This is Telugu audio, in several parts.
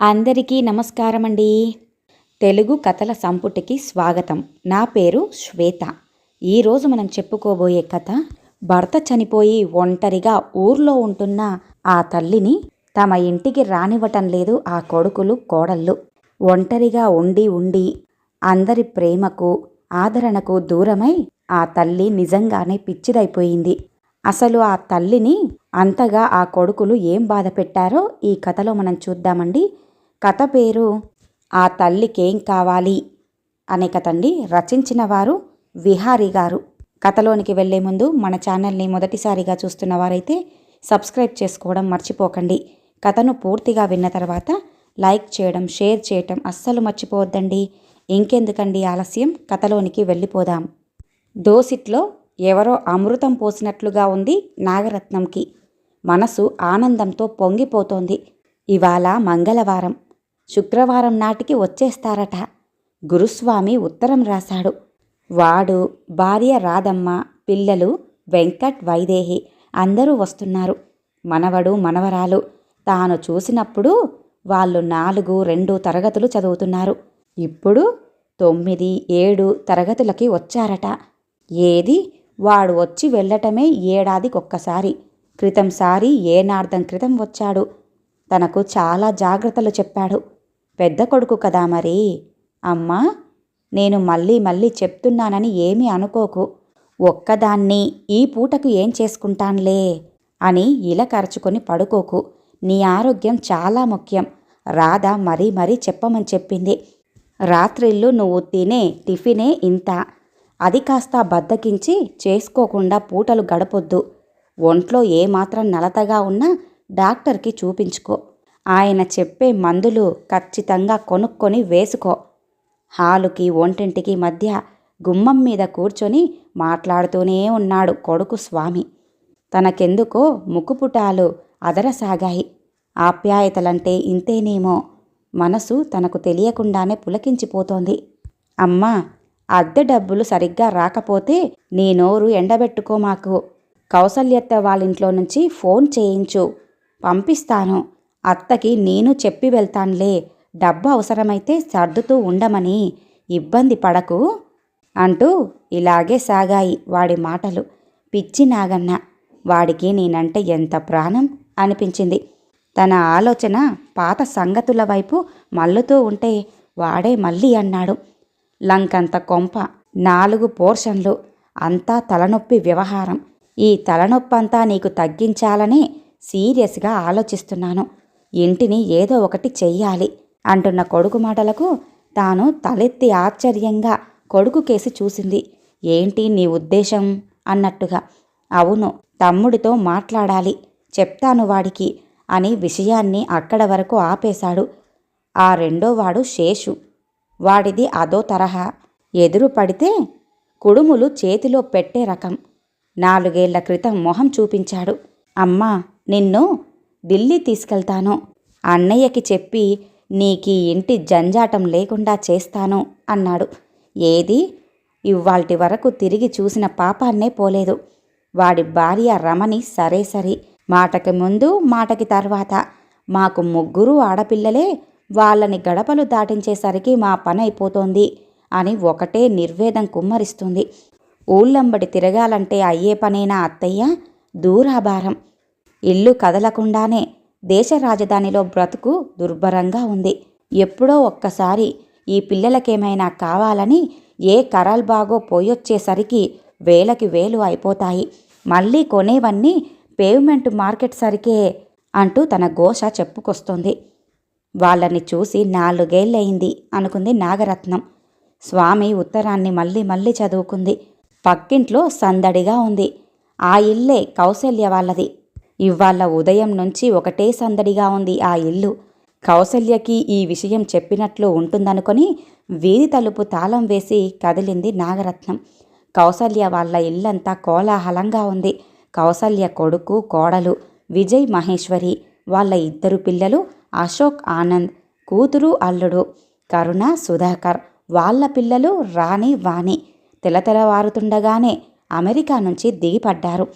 అందరికీ నమస్కారం అండి తెలుగు కథల సంపుటికి స్వాగతం. నా పేరు శ్వేత. ఈరోజు మనం చెప్పుకోబోయే కథ భర్త చనిపోయి ఒంటరిగా ఊర్లో ఉంటున్న ఆ తల్లిని తమ ఇంటికి రానివ్వటం లేదు ఆ కొడుకులు కోడళ్ళు. ఒంటరిగా ఉండి ఉండి అందరి ప్రేమకు ఆదరణకు దూరమై ఆ తల్లి నిజంగానే పిచ్చిదైపోయింది. అసలు ఆ తల్లిని అంతగా ఆ కొడుకులు ఏం బాధ పెట్టారో ఈ కథలో మనం చూద్దామండి. కథ పేరు ఆ తల్లికేం కావాలి అనే కథండి రచించిన వారు విహారీ గారు. కథలోనికి వెళ్ళే ముందు మన ఛానల్ని మొదటిసారిగా చూస్తున్న వారైతే సబ్స్క్రైబ్ చేసుకోవడం మర్చిపోకండి. కథను పూర్తిగా విన్న తర్వాత లైక్ చేయడం షేర్ చేయటం అస్సలు మర్చిపోవద్దండి. ఇంకెందుకండి ఆలస్యం? కథలోనికి వెళ్ళిపోదాం. దోసిట్లో ఎవరో అమృతం పోసినట్లుగా ఉంది నాగరత్నంకి. మనసు ఆనందంతో పొంగిపోతోంది. ఇవాళ మంగళవారం. శుక్రవారం నాటికి వచ్చేస్తారట. గురుస్వామి ఉత్తరం రాశాడు. వాడు భార్య రాధమ్మ పిల్లలు వెంకట్ వైదేహి అందరూ వస్తున్నారు. మనవడు మనవరాలు. తాను చూసినప్పుడు వాళ్ళు నాలుగు రెండు తరగతులు చదువుతున్నారు. ఇప్పుడు తొమ్మిది ఏడు తరగతులకి వచ్చారట. ఏది? వాడు వచ్చి వెళ్ళటమే ఏడాదికొక్కసారి. క్రితంసారి ఏనార్థం క్రితం వచ్చాడు. తనకు చాలా జాగ్రత్తలు చెప్పాడు. పెద్ద కొడుకు కదా మరి? అమ్మా నేను మళ్ళీ మళ్ళీ చెప్తున్నానని ఏమీ అనుకోకు. ఒక్కదాన్ని ఈ పూటకు ఏం చేసుకుంటాన్లే? అని ఇలకరచుకొని పడుకోకు. నీ ఆరోగ్యం చాలా ముఖ్యం. రాధ మరీ మరీ చెప్పమని చెప్పింది. రాత్రిళ్ళు నువ్వు తినే టిఫినే ఇంత. అది కాస్త బద్దకించి చేసుకోకుండా పూటలు గడపొద్దు. ఒంట్లో ఏమాత్రం నలతగా ఉన్నా డాక్టర్కి చూపించుకో. ఆయన చెప్పే మందులు ఖచ్చితంగా కొనుక్కొని వేసుకో. హాలుకి ఒంటింటికి మధ్య గుమ్మం మీద కూర్చొని మాట్లాడుతూనే ఉన్నాడు కొడుకు స్వామి. తనకెందుకో ముక్కుపుటాలు అదరసాగాయి. ఆప్యాయతలంటే ఇంతేనేమో. మనసు తనకు తెలియకుండానే పులకించిపోతోంది. అమ్మా అద్దె డబ్బులు సరిగ్గా రాకపోతే నీ నోరు ఎండబెట్టుకో మాకు. కౌసల్యత్త వాళ్ళింట్లో నుంచి ఫోన్ చేయించు. పంపిస్తాను. అత్తకి నేను చెప్పి వెళ్తాన్లే. డబ్బు అవసరమైతే సర్దుతూ ఉండమని ఇబ్బంది పడకు అంటూ ఇలాగే సాగాయి వాడి మాటలు. పిచ్చి నాగన్న వాడికి నేనంటే ఎంత ప్రాణం అనిపించింది. తన ఆలోచన పాత సంగతుల వైపు మల్లుతూ ఉంటే వాడే మళ్ళీ అన్నాడు. లంకంత కొంప నాలుగు పోర్షన్లు అంతా తలనొప్పి వ్యవహారం. ఈ తలనొప్పంతా నీకు తగ్గించాలనే సీరియస్గా ఆలోచిస్తున్నాను. ఇంటిని ఏదో ఒకటి చెయ్యాలి అంటున్న కొడుకు మాటలకు తాను తలెత్తి ఆశ్చర్యంగా కొడుకు కేసి చూసింది. ఏంటి నీ ఉద్దేశం? అన్నట్టుగా. అవును తమ్ముడితో మాట్లాడాలి చెప్తాను వాడికి అని విషయాన్ని అక్కడ వరకు ఆపేశాడు. ఆ రెండోవాడు శేషు. వాడిది అదో తరహా. ఎదురు పడితే కుడుములు చేతిలో పెట్టే రకం. నాలుగేళ్ళ క్రితం మొహం చూపించాడు. అమ్మా నిన్ను ఢిల్లీ తీసుకెళ్తాను. అన్నయ్యకి చెప్పి నీకు ఇంటి జంజాటం లేకుండా చేస్తాను అన్నాడు. ఏది? ఇవాల్టి వరకు తిరిగి చూసిన పాపాన్నే పోలేదు. వాడి భార్య రమణి సరే సరి. మాటకి ముందు మాటకి తర్వాత. మాకు ముగ్గురు ఆడపిల్లలే. వాళ్ళని గడపలు దాటించేసరికి మా పని అయిపోతోంది అని ఒకటే నిర్వేదం కుమ్మరిస్తుంది. ఊళ్ళంబడి తిరగాలంటే అయ్యే పనేనా అత్తయ్య? దూరాభారం. ఇల్లు కదలకుండానే దేశ రాజధానిలో బ్రతుకు దుర్భరంగా ఉంది. ఎప్పుడో ఒక్కసారి ఈ పిల్లలకేమైనా కావాలని ఏ కరాల్ బాగో పోయొచ్చేసరికి వేలకి వేలు అయిపోతాయి. మళ్ళీ కొనేవన్నీ పేవ్మెంట్ మార్కెట్ సరికే అంటూ తన ఘోష చెప్పుకొస్తుంది. వాళ్ళని చూసి నాలుగేళ్ళయింది అనుకుంది నాగరత్నం. స్వామి ఉత్తరాన్ని మళ్ళీ మళ్ళీ చదువుకుంది. పక్కింట్లో సందడిగా ఉంది. ఆ ఇల్లే కౌసల్య వాళ్ళది. ఇవాళ ఉదయం నుంచి ఒకటే సందడిగా ఉంది ఆ ఇల్లు. కౌసల్యకి ఈ విషయం చెప్పినట్లు ఉంటుందనుకొని వీధి తలుపు తాళం వేసి కదిలింది నాగరత్నం. కౌసల్య వాళ్ళ ఇల్లంతా కోలాహలంగా ఉంది. కౌసల్య కొడుకు కోడలు విజయ్ మహేశ్వరి వాళ్ళ ఇద్దరు పిల్లలు అశోక్ ఆనంద్ కూతురు అల్లుడు కరుణ సుధాకర్ వాళ్ళ పిల్లలు రాణి వాణి. తెలతెలవారుతుండగానే అమెరికా నుంచి దిగిపడ్డారు.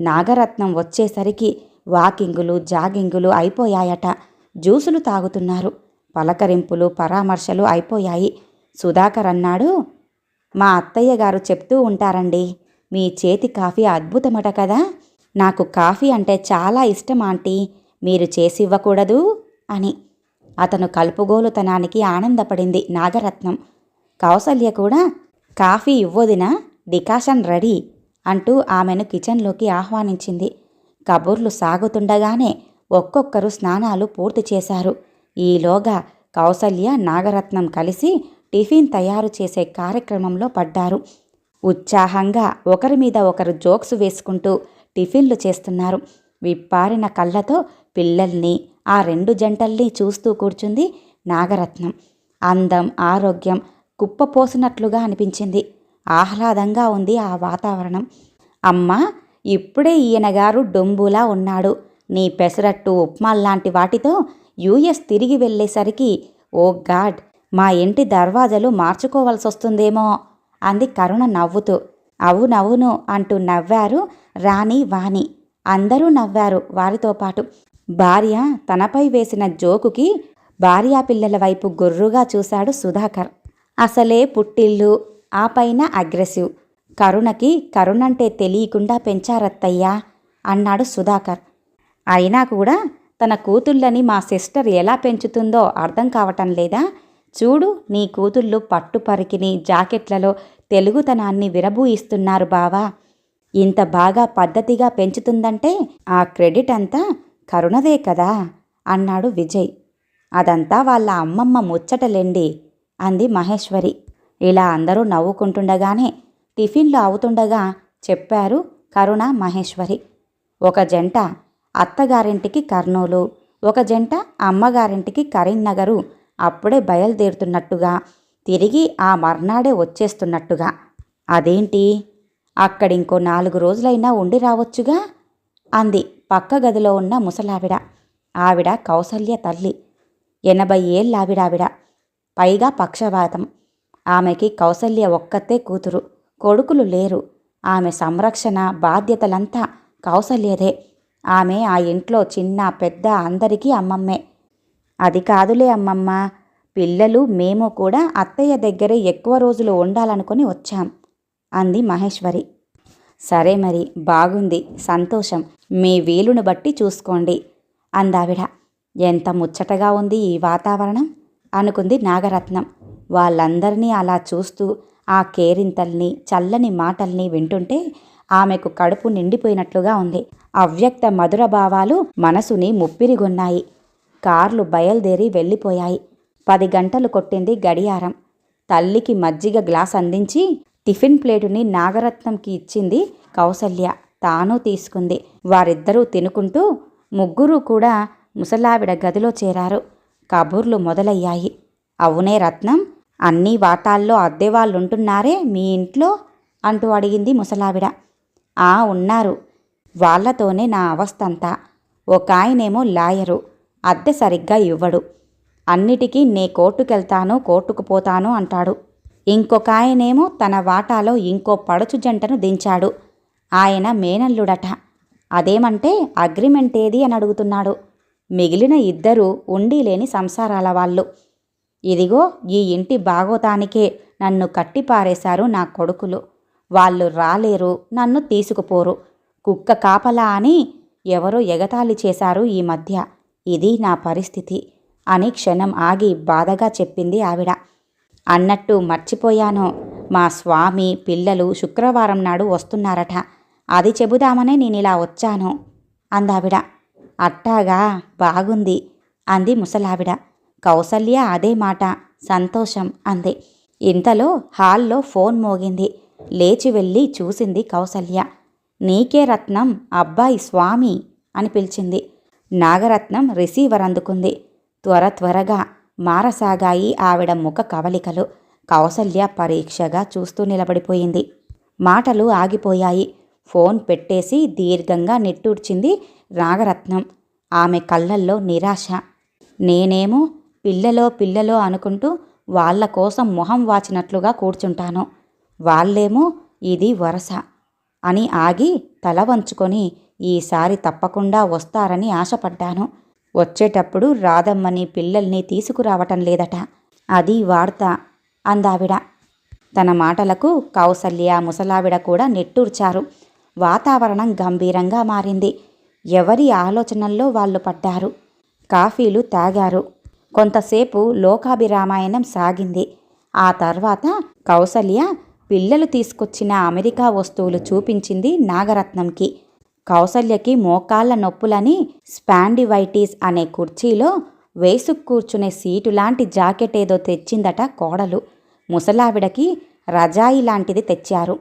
నాగరత్నం వచ్చేసరికి వాకింగులు జాగింగులు అయిపోయాయట. జ్యూసులు తాగుతున్నారు. పలకరింపులు పరామర్శలు అయిపోయాయి. సుధాకర్ అన్నాడు మా అత్తయ్య గారు చెప్తూ ఉంటారండి. మీ చేతి కాఫీ అద్భుతమట కదా. నాకు కాఫీ అంటే చాలా ఇష్టం ఆంటీ. మీరు చేసి ఇవ్వకూడదు అని. అతను కలుపుగోలుతనానికి ఆనందపడింది నాగరత్నం. కౌసల్య కూడా కాఫీ ఇవ్వొదినా? Decoction ready. అంటూ ఆమెను కిచెన్లోకి ఆహ్వానించింది. కబుర్లు సాగుతుండగానే ఒక్కొక్కరు స్నానాలు పూర్తి చేశారు. ఈలోగా కౌసల్య నాగరత్నం కలిసి టిఫిన్ తయారు చేసే కార్యక్రమంలో పడ్డారు. ఉత్సాహంగా ఒకరి మీద ఒకరు జోక్స్ వేసుకుంటూ టిఫిన్లు చేస్తున్నారు. విప్పారిన కళ్ళతో పిల్లల్ని ఆ రెండు జంటల్ని చూస్తూ కూర్చుంది నాగరత్నం. అందం ఆరోగ్యం కుప్పపోసినట్లుగా అనిపించింది. ఆహ్లాదంగా ఉంది ఆ వాతావరణం. అమ్మా ఇప్పుడే ఈయనగారు డొంబులా ఉన్నాడు. నీ పెసరట్టు ఉప్మాల్లాంటి వాటితో యూఎస్ తిరిగి వెళ్ళేసరికి ఓ గాడ్ మా ఇంటి దర్వాజలు మార్చుకోవాల్సి వస్తుందేమో అంది కరుణ నవ్వుతూ. అవునవును అంటూ నవ్వారు రాణి వాణి. అందరూ నవ్వారు వారితో పాటు. భార్య తనపై వేసిన జోకుకి భార్యాపిల్లల వైపు గుర్రుగా చూశాడు సుధాకర్. అసలే పుట్టిల్లు. ఆ పైన అగ్రెసివ్. కరుణకి కరుణంటే తెలియకుండా పెంచారత్తయ్యా అన్నాడు సుధాకర్. అయినా కూడా తన కూతుళ్ళని మా సిస్టర్ ఎలా పెంచుతుందో అర్థం కావటం లేదా? చూడు నీ కూతుళ్ళు పట్టుపరికిని జాకెట్లలో తెలుగుతనాన్ని విరబూయిస్తున్నారు బావా. ఇంత బాగా పద్ధతిగా పెంచుతుందంటే ఆ క్రెడిట్ అంతా కరుణదే కదా అన్నాడు విజయ్. అదంతా వాళ్ళ అమ్మమ్మ ముచ్చటలేండి అంది మహేశ్వరి. ఇలా అందరూ నవ్వుకుంటుండగానే టిఫిన్లు అవుతుండగా చెప్పారు కరుణ మహేశ్వరి. ఒక జంట అత్తగారింటికి కర్నూలు ఒక జంట అమ్మగారింటికి కరీంనగరు అప్పుడే బయలుదేరుతున్నట్టుగా తిరిగి ఆ మర్నాడే వచ్చేస్తున్నట్టుగా. అదేంటి? అక్కడింకో నాలుగు రోజులైనా ఉండి రావచ్చుగా? అంది పక్క గదిలో ఉన్న ముసలావిడ. ఆవిడ కౌసల్య తల్లి. ఎనభై ఏళ్ళావిడావిడ. పైగా పక్షవాతం. ఆమెకి కౌసల్య ఒక్కతే కూతురు. కొడుకులు లేరు. ఆమె సంరక్షణ బాధ్యతలంతా కౌసల్యదే. ఆమె ఆ ఇంట్లో చిన్న పెద్ద అందరికీ అమ్మమ్మే. అది కాదులే అమ్మమ్మ. పిల్లలు మేము కూడా అత్తయ్య దగ్గరే ఎక్కువ రోజులు ఉండాలనుకుని వచ్చాం అంది మహేశ్వరి. సరే మరి బాగుంది సంతోషం. మీ వీలును బట్టి చూసుకోండి అందావిడ. ఎంత ముచ్చటగా ఉంది ఈ వాతావరణం అనుకుంది నాగరత్నం. వాళ్ళందరినీ అలా చూస్తూ ఆ కేరింతల్ని చల్లని మాటల్ని వింటుంటే ఆమెకు కడుపు నిండిపోయినట్లుగా ఉంది. అవ్యక్త మధుర భావాలు మనసుని ముప్పిరిగొన్నాయి. కార్లు బయలుదేరి వెళ్ళిపోయాయి. పది గంటలు కొట్టింది గడియారం. తల్లికి మజ్జిగ గ్లాస్ అందించి టిఫిన్ ప్లేటుని నాగరత్నంకి ఇచ్చింది కౌసల్య. తాను తీసుకుంది. వారిద్దరూ తినుకుంటూ ముగ్గురు కూడా ముసలావిడ గదిలో చేరారు. కబుర్లు మొదలయ్యాయి. అవునే రత్నం! అన్ని వాటాల్లో అద్దెవాళ్ళుంటున్నారే మీ ఇంట్లో? అంటూ అడిగింది ముసలావిడ. ఆ ఉన్నారు. వాళ్ళతోనే నా అవస్థంతా. ఒక ఆయనేమో లాయరు. అద్దె సరిగ్గా ఇవ్వడు. అన్నిటికీ నే కోర్టుకెళ్తాను కోర్టుకు పోతాను అంటాడు. ఇంకొక ఆయనేమో తన వాటాలో ఇంకో పడుచు జంటను దించాడు. ఆయన మేనల్లుడట. అదేమంటే అగ్రిమెంట్ ఏది అని అడుగుతున్నాడు మిగిలిన ఇద్దరూ ఉండీలేని సంసారాల వాళ్ళు. ఇదిగో ఈ ఇంటి బాగోతానికే నన్ను కట్టిపారేశారు నా కొడుకులు. వాళ్ళు రాలేరు నన్ను తీసుకుపోరు. కుక్క కాపలా అని ఎవరో ఎగతాళి చేశారు ఈ మధ్య. ఇది నా పరిస్థితి అని క్షణం ఆగి బాధగా చెప్పింది ఆవిడ. అన్నట్టు మర్చిపోయాను. మా స్వామి పిల్లలు శుక్రవారం నాడు వస్తున్నారట. అది చెబుదామనే నేనిలా వచ్చాను. అందావిడ. అట్టాగా బాగుంది అంది ముసలావిడ. కౌసల్య అదే మాట. సంతోషం అంది. ఇంతలో హాల్లో ఫోన్ మోగింది. లేచి వెళ్ళి చూసింది కౌసల్య. నీకే రత్నం అబ్బాయి స్వామి అని పిలిచింది. నాగరత్నం రిసీవర్ అందుకుంది. త్వర త్వరగా మారసాగాయి ఆవిడ ముఖ కవలికలు కౌసల్య పరీక్షగా చూస్తూ నిలబడిపోయింది. మాటలు ఆగిపోయాయి. ఫోన్ పెట్టేసి దీర్ఘంగా నిట్టూడ్చింది నాగరత్నం. ఆమె కళ్ళల్లో నిరాశ. నేనేమో పిల్లలో పిల్లలో అనుకుంటూ వాళ్ళ కోసం మొహం వాచినట్లుగా కూర్చుంటాను. వాళ్ళేమో ఇది వరస అని ఆగి తల వంచుకొని ఈసారి తప్పకుండా వస్తారని ఆశపడ్డాను. వచ్చేటప్పుడు రాధమ్మని పిల్లల్ని తీసుకురావటం లేదట. అది వార్త అందావిడ. తన మాటలకు కౌసల్య ముసలావిడ కూడా నెట్టూర్చారు. వాతావరణం గంభీరంగా మారింది. ఎవరి ఆలోచనల్లో వాళ్ళు పడ్డారు? కాఫీలు తాగారు. కొంతసేపు లోకాభిరామాయణం సాగింది. ఆ తర్వాత కౌసల్య పిల్లలు తీసుకొచ్చిన అమెరికా వస్తువులు చూపించింది నాగరత్నంకి. కౌసల్యకి మోకాళ్ళ నొప్పులని స్పాండివైటీస్ అనే కుర్చీలో వేసు కూర్చునే సీటు లాంటి జాకెట్ ఏదో తెచ్చిందట కోడలు. ముసలావిడకి రజాయి లాంటిది తెచ్చారు.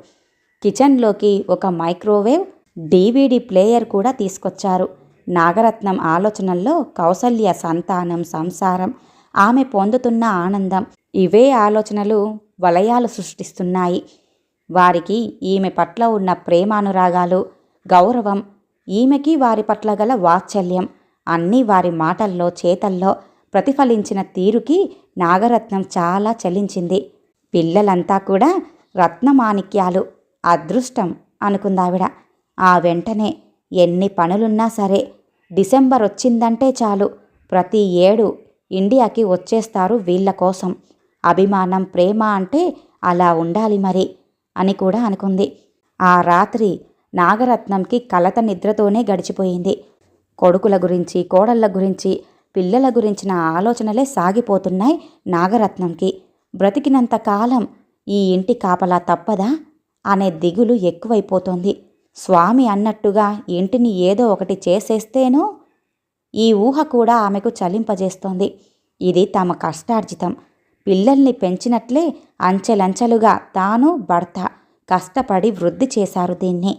కిచెన్లోకి ఒక మైక్రోవేవ్ డీవీడీ ప్లేయర్ కూడా తీసుకొచ్చారు. నాగరత్నం ఆలోచనల్లో కౌసల్య సంతానం సంసారం ఆమె పొందుతున్న ఆనందం ఇవే ఆలోచనలు వలయాలు సృష్టిస్తున్నాయి. వారికి ఈమె పట్ల ఉన్న ప్రేమానురాగాలు గౌరవం ఈమెకి వారి పట్ల గల వాత్సల్యం అన్నీ వారి మాటల్లో చేతల్లో ప్రతిఫలించిన తీరుకి నాగరత్నం చాలా చలించింది. పిల్లలంతా కూడా రత్నమాణిక్యాలు అదృష్టం అనుకుందావిడ. ఆ వెంటనే ఎన్ని పనులున్నా సరే డిసెంబర్ వచ్చిందంటే చాలు. ప్రతి ఏడు ఇండియాకి వచ్చేస్తారు వీళ్ళ కోసం. అభిమానం ప్రేమ అంటే అలా ఉండాలి మరి అని కూడా అనుకుంది. ఆ రాత్రి నాగరత్నంకి కలత నిద్రతోనే గడిచిపోయింది. కొడుకుల గురించి కోడళ్ళ గురించి పిల్లల గురించిన ఆలోచనలే సాగిపోతున్నాయి నాగరత్నంకి. బ్రతికినంత కాలం ఈ ఇంటి కాపలా తప్పదా అనే దిగులు ఎక్కువైపోతోంది. స్వామి అన్నట్టుగా ఇంటిని ఏదో ఒకటి చేసేస్తేనో ఈ ఊహ కూడా ఆమెకు చలింపజేస్తోంది. ఇది తమ కష్టార్జితం. పిల్లల్ని పెంచినట్లే అంచెలంచెలుగా తాను భర్త కష్టపడి వృద్ధి చేశారు దీన్ని.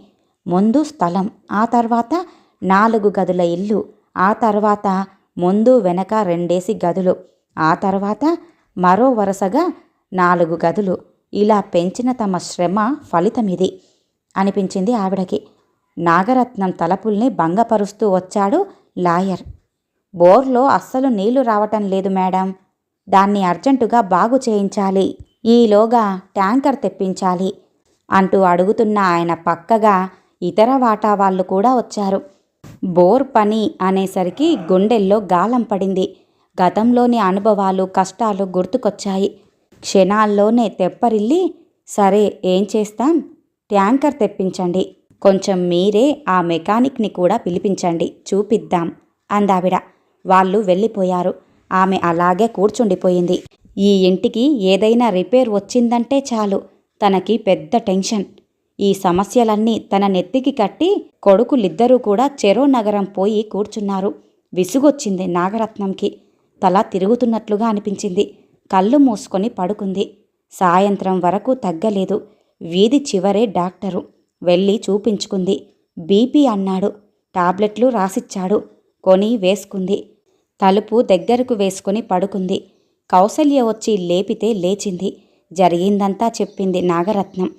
ముందు స్థలం ఆ తర్వాత నాలుగు గదుల ఇల్లు ఆ తర్వాత ముందు వెనక రెండేసి గదులు ఆ తర్వాత మరో వరుసగా నాలుగు గదులు. ఇలా పెంచిన తమ శ్రమ ఫలితమిది. అనిపించింది ఆవిడకి. నాగరత్నం తలపుల్ని భంగపరుస్తూ వచ్చాడు లాయర్. బోర్లో అస్సలు నీళ్ళు రావటం లేదు మేడం. దాన్ని అర్జెంటుగా బాగు చేయించాలి. ఈలోగా ట్యాంకర్ తెప్పించాలి అంటూ అడుగుతున్న ఆయన పక్కగా ఇతర వాటా వాళ్ళు కూడా వచ్చారు. బోర్ పని అనేసరికి గుండెల్లో గాలం పడింది. గతంలోని అనుభవాలు కష్టాలు గుర్తుకొచ్చాయి. క్షణాల్లోనే తెప్పరిల్లి సరే ఏం చేస్తాం? ట్యాంకర్ తెప్పించండి. కొంచెం మీరే ఆ మెకానిక్ని కూడా పిలిపించండి. చూపిద్దాం అందావిడ. వాళ్ళు వెళ్ళిపోయారు. ఆమె అలాగే కూర్చుండిపోయింది. ఈ ఇంటికి ఏదైనా రిపేర్ వచ్చిందంటే చాలు. తనకి పెద్ద టెన్షన్. ఈ సమస్యలన్నీ తన నెత్తికి కట్టి కొడుకులిద్దరూ కూడా చెరో నగరం పోయి కూర్చున్నారు. విసుగొచ్చింది నాగరత్నంకి. తల తిరుగుతున్నట్లుగా అనిపించింది. కళ్ళు మూసుకొని పడుకుంది. సాయంత్రం వరకు తగ్గలేదు. వీధి చివరే డాక్టరు వెళ్ళి చూపించుకుంది. బీపీ అన్నాడు. టాబ్లెట్లు రాసిచ్చాడు. కొని వేసుకుంది. తలుపు దగ్గరకు వేసుకుని పడుకుంది. కౌసల్య వచ్చి లేపితే లేచింది. జరిగిందంతా చెప్పింది నాగరత్నం.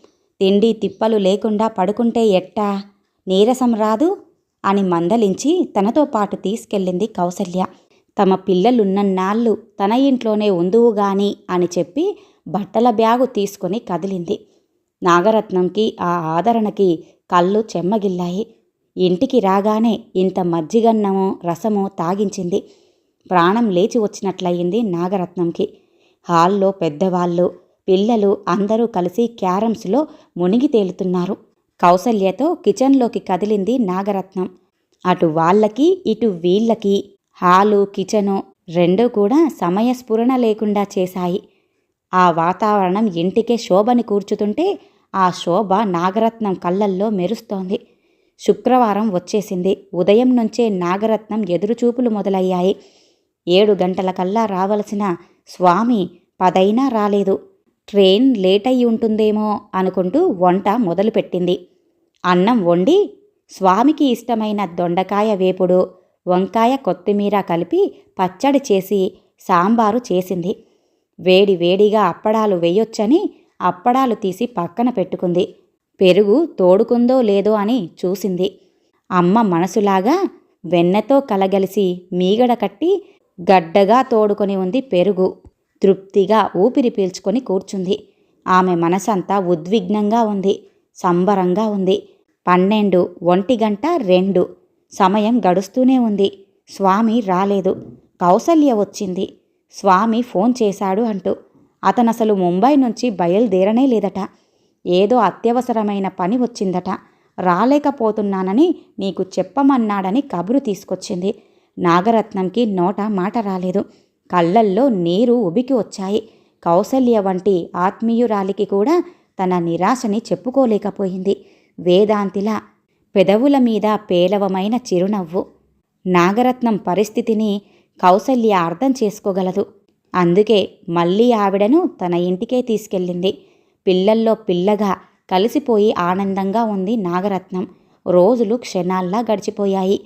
తిండి తిప్పలు లేకుండా పడుకుంటే ఎట్టా? నీరసం రాదు? అని మందలించి తనతో పాటు తీసుకెళ్ళింది కౌసల్య. తమ పిల్లలున్నన్నాళ్ళు తన ఇంట్లోనే ఉందువుగాని అని చెప్పి బట్టల బ్యాగు తీసుకొని కదిలింది. నాగరత్నంకి ఆ ఆదరణకి కళ్ళు చెమ్మగిల్లాయి. ఇంటికి రాగానే ఇంత మజ్జిగన్నమో రసమో తాగించింది. ప్రాణం లేచి వచ్చినట్లయింది నాగరత్నంకి. హాల్లో పెద్దవాళ్ళు పిల్లలు అందరూ కలిసి క్యారమ్స్లో మునిగి తేలుతున్నారు. కౌసల్యతో కిచెన్లోకి కదిలింది నాగరత్నం. అటు వాళ్ళకి ఇటు వీళ్ళకి హాలు కిచెను రెండూ కూడా సమయస్ఫురణ లేకుండా చేశాయి. ఆ వాతావరణం ఇంటికే శోభని కూర్చుతుంటే ఆ శోభ నాగరత్నం కళ్ళల్లో మెరుస్తోంది. శుక్రవారం వచ్చేసింది. ఉదయం నుంచే నాగరత్నం ఎదురుచూపులు మొదలయ్యాయి. ఏడు గంటలకల్లా రావలసిన స్వామి పదైనా రాలేదు. ట్రైన్ లేట్ అయి ఉంటుందేమో అనుకుంటూ వంట మొదలుపెట్టింది. అన్నం వండి స్వామికి ఇష్టమైన దొండకాయ వేపుడు వంకాయ కొత్తిమీర కలిపి పచ్చడి చేసి సాంబారు చేసింది. వేడి వేడిగా అప్పడాలు వేయొచ్చని అప్పడాలు తీసి పక్కన పెట్టుకుంది. పెరుగు తోడుకుందో లేదో అని చూసింది. అమ్మ మనసులాగా వెన్నతో కలగలిసి మీగడ కట్టి గడ్డగా తోడుకొని ఉంది పెరుగు. తృప్తిగా ఊపిరి పీల్చుకొని కూర్చుంది. ఆమె మనసంతా ఉద్విగ్నంగా ఉంది. సంబరంగా ఉంది. పన్నెండు ఒంటి గంట రెండు. సమయం గడుస్తూనే ఉంది. స్వామి రాలేదు. కౌసల్య వచ్చింది. స్వామి ఫోన్ చేశాడు అంటూ అతనసలు ముంబై నుంచి బయలుదేరనే లేదట. ఏదో అత్యవసరమైన పని వచ్చిందట. రాలేకపోతున్నానని నీకు చెప్పమన్నాడని కబురు తీసుకొచ్చింది. నాగరత్నంకి నోట మాట రాలేదు. కళ్ళల్లో నీరు ఉబికి వచ్చాయి. కౌసల్య వంటి ఆత్మీయురాలికి కూడా తన నిరాశని చెప్పుకోలేకపోయింది. వేదాంతిలా పెదవుల మీద పేలవమైన చిరునవ్వు. నాగరత్నం పరిస్థితిని కౌసల్య అర్థం చేసుకోగలదు. అందుకే మళ్ళీ ఆవిడను తన ఇంటికే తీసుకెళ్ళింది. పిల్లల్లో పిల్లగా కలిసిపోయి ఆనందంగా ఉంది నాగరత్నం. రోజులు క్షణాల్లా గడిచిపోయాయి.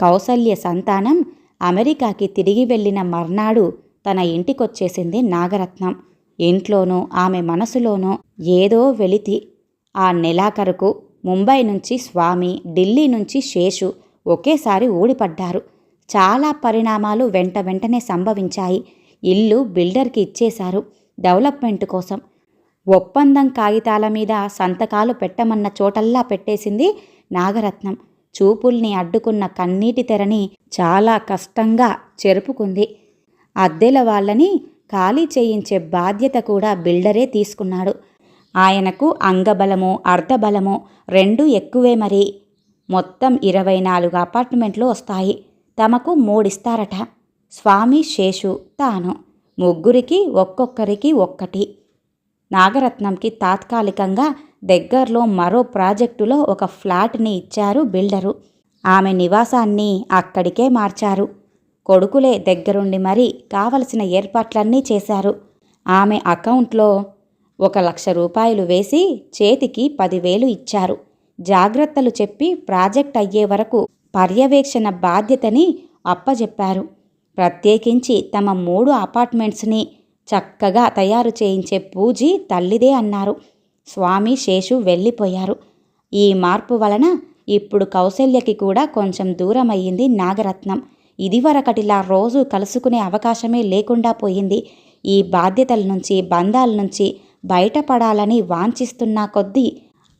కౌసల్య సంతానం అమెరికాకి తిరిగి వెళ్ళిన మర్నాడు తన ఇంటికొచ్చేసింది నాగరత్నం. ఇంట్లోనూ ఆమె మనసులోనూ ఏదో వెలితి. ఆ నెలాఖరుకు ముంబై నుంచి స్వామి ఢిల్లీ నుంచి శేషు ఒకేసారి ఊడిపడ్డారు. చాలా పరిణామాలు వెంట వెంటనే సంభవించాయి. ఇల్లు బిల్డర్కి ఇచ్చేశారు డెవలప్మెంట్ కోసం. ఒప్పందం కాగితాల మీద సంతకాలు పెట్టమన్న చోటల్లా పెట్టేసింది నాగరత్నం. చూపుల్ని అడ్డుకున్న కన్నీటి తెరని చాలా కష్టంగా చెరుపుకుంది. అద్దెల వాళ్ళని ఖాళీ చేయించే బాధ్యత కూడా బిల్డరే తీసుకున్నాడు. ఆయనకు అంగబలము అర్ధబలము రెండు ఎక్కువే మరి. మొత్తం ఇరవై నాలుగు అపార్ట్మెంట్లు వస్తాయి. తమకు మూడిస్తారట. స్వామి శేషు తాను ముగ్గురికి ఒక్కొక్కరికి ఒక్కటి. నాగరత్నంకి తాత్కాలికంగా దగ్గరలో మరో ప్రాజెక్టులో ఒక ఫ్లాట్ని ఇచ్చారు బిల్డరు. ఆమె నివాసాన్ని అక్కడికే మార్చారు. కొడుకులే దగ్గరుండి మరీ కావలసిన ఏర్పాట్లన్నీ చేశారు. ఆమె అకౌంట్లో ఒక లక్ష రూపాయలు వేసి చేతికి పదివేలు ఇచ్చారు. జాగ్రత్తలు చెప్పి ప్రాజెక్ట్ అయ్యే వరకు పర్యవేక్షణ బాధ్యతని అప్పజెప్పారు. ప్రత్యేకించి తమ మూడు అపార్ట్మెంట్స్ని చక్కగా తయారు చేయించే పూజీ తల్లిదే అన్నారు. స్వామి శేషు వెళ్ళిపోయారు. ఈ మార్పు వలన ఇప్పుడు కౌశల్యకి కూడా కొంచెం దూరం అయ్యింది నాగరత్నం. ఇదివరకటిలా రోజు కలుసుకునే అవకాశమే లేకుండా పోయింది. ఈ బాధ్యతల నుంచి బంధాల నుంచి బయటపడాలని వాంఛిస్తున్న కొద్దీ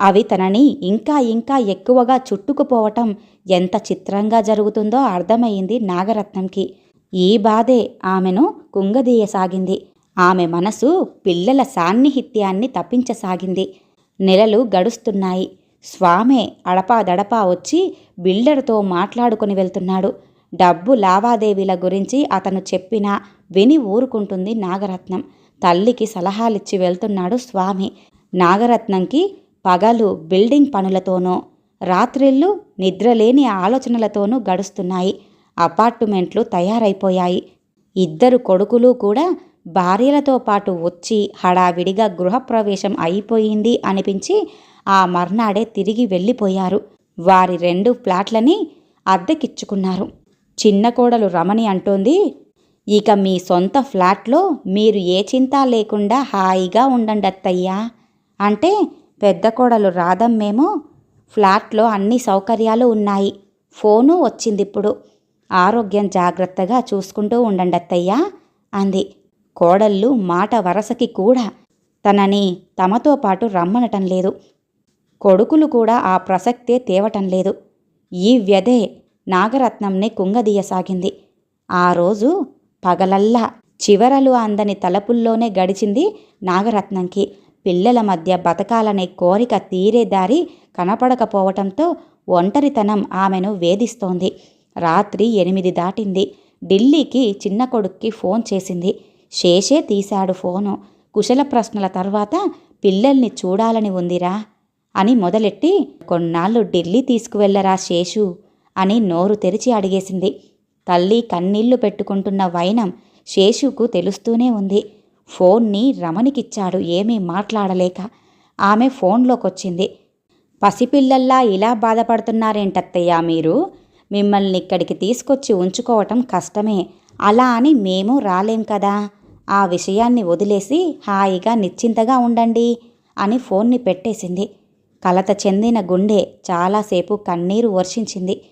అవి తనని ఇంకా ఇంకా ఎక్కువగా చుట్టుకుపోవటం ఎంత చిత్రంగా జరుగుతుందో అర్థమయ్యింది నాగరత్నంకి. ఈ బాధే ఆమెను కుంగదీయసాగింది. ఆమె మనసు పిల్లల సాన్నిహిత్యాన్ని తప్పించసాగింది. నెలలు గడుస్తున్నాయి. స్వామే అడపాదడపా వచ్చి బిల్డర్తో మాట్లాడుకుని వెళ్తున్నాడు. డబ్బు లావాదేవీల గురించి అతను చెప్పినా విని ఊరుకుంటుంది నాగరత్నం. తల్లికి సలహాలిచ్చి వెళ్తున్నాడు స్వామి. నాగరత్నంకి పగలు బిల్డింగ్ పనులతోనూ రాత్రిళ్ళు నిద్రలేని ఆలోచనలతోనూ గడుస్తున్నాయి. అపార్టుమెంట్లు తయారైపోయాయి. ఇద్దరు కొడుకులు కూడా భార్యలతో పాటు వచ్చి హడావిడిగా గృహప్రవేశం అయిపోయింది అనిపించి ఆ మర్నాడే తిరిగి వెళ్ళిపోయారు. వారి రెండు ఫ్లాట్లని అద్దెకిచ్చుకున్నారు. చిన్న కోడలు రమణి అంటోంది ఇక మీ సొంత ఫ్లాట్లో మీరు ఏ చింత లేకుండా హాయిగా ఉండండి అత్తయ్యా అంటే పెద్ద కోడలు రాధమ్మేమో ఫ్లాట్లో అన్ని సౌకర్యాలు ఉన్నాయి. ఫోను వచ్చింది ఇప్పుడు ఆరోగ్యం జాగ్రత్తగా చూసుకుంటూ ఉండండి అత్తయ్యా అంది. కోడళ్ళు మాట వరసకి కూడా తనని తమతో పాటు రమ్మనటం లేదు. కొడుకులు కూడా ఆ ప్రసక్తే తేవటం లేదు. ఈ వ్యధే నాగరత్నంని కుంగదీయసాగింది. ఆ రోజు పగలల్లా చివరలు అందని తలపుల్లోనే గడిచింది నాగరత్నంకి. పిల్లల మధ్య బతకాలనే కోరిక తీరే దారి కనపడకపోవటంతో ఒంటరితనం ఆమెను వేధిస్తోంది. రాత్రి ఎనిమిది దాటింది. ఢిల్లీకి చిన్న కొడుక్కి ఫోన్ చేసింది. శేషే తీశాడు ఫోను. కుశల ప్రశ్నల తర్వాత పిల్లల్ని చూడాలని ఉందిరా అని మొదలెట్టి కొన్నాళ్ళు ఢిల్లీ తీసుకువెళ్ళరా శేషు అని నోరు తెరిచి అడిగేసింది. తల్లి కన్నీళ్ళు పెట్టుకుంటున్న వైనం శేషుకు తెలుస్తూనే ఉంది. ఫోన్ని రమణికిచ్చాడు. ఏమీ మాట్లాడలేక ఆమె ఫోన్లోకొచ్చింది. పసిపిల్లల్లా ఇలా బాధపడుతున్నారేంటత్తయ్యా మీరు? మిమ్మల్ని ఇక్కడికి తీసుకొచ్చి ఉంచుకోవటం కష్టమే. అలా అని మేము రాలేం కదా? ఆ విషయాన్ని వదిలేసి హాయిగా నిశ్చింతగా ఉండండి అని ఫోన్ని పెట్టేసింది. కలత చెందిన గుండె చాలాసేపు కన్నీరు వర్షించింది.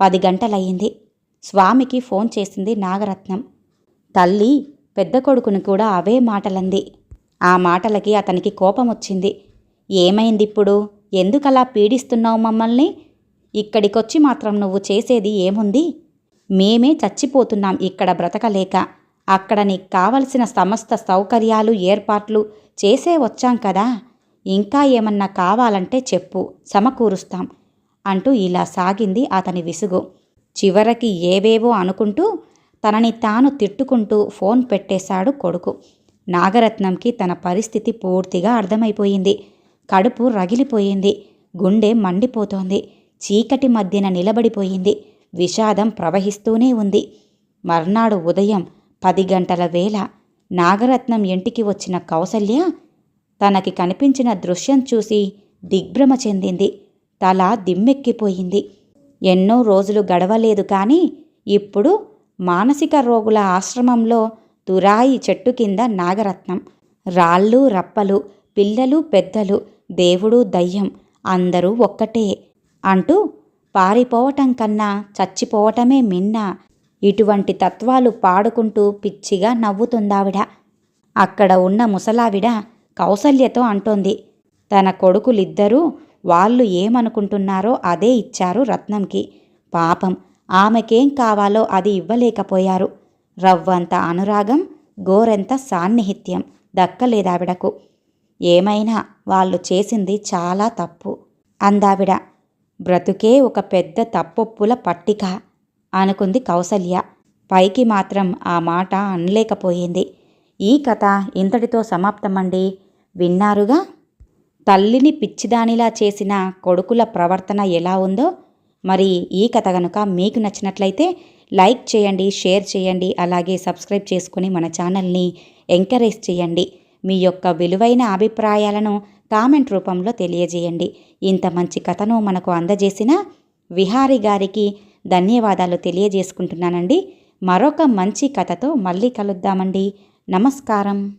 పది గంటలయ్యింది. స్వామికి ఫోన్ చేసింది నాగరత్నం. తల్లి పెద్ద కొడుకుని కూడా అవే మాటలంది. ఆ మాటలకి అతనికి కోపం వచ్చింది ఏమైందిప్పుడు? ఎందుకలా పీడిస్తున్నావు మమ్మల్ని? ఇక్కడికొచ్చి మాత్రం నువ్వు చేసేది ఏముంది? మేమే చచ్చిపోతున్నాం ఇక్కడ బ్రతకలేక. అక్కడ నీకు కావలసిన సమస్త సౌకర్యాలు ఏర్పాట్లు చేసే వచ్చాం కదా. ఇంకా ఏమన్నా కావాలంటే చెప్పు సమకూరుస్తాం అంటూ ఇలా సాగింది అతని విసుగు. చివరికి ఏవేవో అనుకుంటూ తనని తాను తిట్టుకుంటూ ఫోన్ పెట్టేశాడు కొడుకు. నాగరత్నంకి తన పరిస్థితి పూర్తిగా అర్థమైపోయింది. కడుపు రగిలిపోయింది. గుండె మండిపోతోంది. చీకటి మధ్యన నిలబడిపోయింది. విషాదం ప్రవహిస్తూనే ఉంది. మర్నాడు ఉదయం పది గంటల వేళ నాగరత్నం ఇంటికి వచ్చిన కౌసల్య తనకి కనిపించిన దృశ్యం చూసి దిగ్భ్రమ చెందింది. తల దిమ్మెక్కిపోయింది. ఎన్నో రోజులు గడవలేదు కానీ ఇప్పుడు మానసిక రోగుల ఆశ్రమంలో తురాయి చెట్టు కింద నాగరత్నం. రాళ్ళు రప్పలు పిల్లలు పెద్దలు దేవుడు దయ్యం అందరూ ఒక్కటే. అంటూ పారిపోవటం కన్నా చచ్చిపోవటమే మిన్న. ఇటువంటి తత్వాలు పాడుకుంటూ పిచ్చిగా నవ్వుతుందావిడ. అక్కడ ఉన్న ముసలావిడ కౌసల్యతో అంటోంది తన కొడుకులిద్దరూ వాళ్ళు ఏమనుకుంటున్నారో అదే ఇచ్చారు రత్నంకి. పాపం ఆమెకేం కావాలో అది ఇవ్వలేకపోయారు. రవ్వంత అనురాగం గోరెంత సాన్నిహిత్యం దక్కలేదావిడకు. ఏమైనా వాళ్ళు చేసింది చాలా తప్పు అందావిడ. బ్రతుకే ఒక పెద్ద తప్పొప్పుల పట్టిక అనుకుంది కౌసల్య. పైకి మాత్రం ఆ మాట అనలేకపోయింది. ఈ కథ ఇంతటితో సమాప్తమండి. విన్నారుగా? తల్లిని పిచ్చిదానిలా చేసిన కొడుకుల ప్రవర్తన ఎలా ఉందో మరి ఈ కథ కనుక మీకు నచ్చినట్లయితే లైక్ చేయండి షేర్ చేయండి అలాగే సబ్స్క్రైబ్ చేసుకుని మన ఛానల్ని ఎంకరేజ్ చేయండి. మీ యొక్క విలువైన అభిప్రాయాలను కామెంట్ రూపంలో తెలియజేయండి. ఇంత మంచి కథను మనకు అందజేసిన విహారి గారికి ధన్యవాదాలు తెలియజేసుకుంటున్నానండి. మరొక మంచి కథతో మళ్ళీ కలుద్దామండి. నమస్కారం.